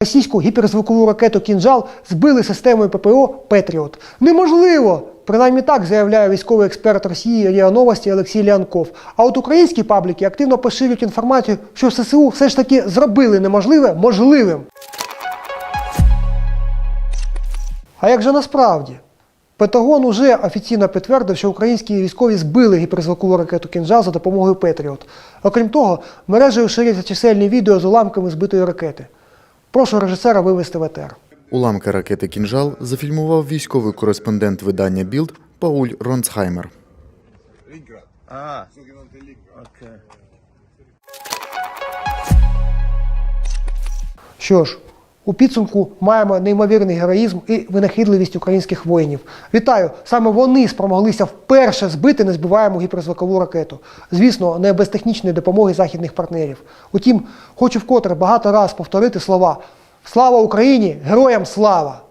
Російську гіперзвукову ракету Кінжал збили системою ППО Петріот. Неможливо! Принаймні так заявляє військовий експерт Росії РІА Новості Олексій Лянков. А от українські пабліки активно поширюють інформацію, що ССУ все ж таки зробили неможливе можливим. А як же насправді? Пентагон уже офіційно підтвердив, що українські військові збили гіперзвукову ракету «Кінжал» за допомогою Петріот. Окрім того, мережею ширяться чисельні відео з уламками збитої ракети. Прошу режисера вивести в етер. Уламки ракети «Кінжал» зафільмував військовий кореспондент видання «Білд» Пауль Ронцхаймер. Okay. Що ж, у підсумку маємо неймовірний героїзм і винахідливість українських воїнів. Вітаю! Саме вони спромоглися вперше збити незбиваєму гіперзвукову ракету. Звісно, не без технічної допомоги західних партнерів. Утім, хочу вкотре багато раз повторити слова Слава Україні! Героям слава!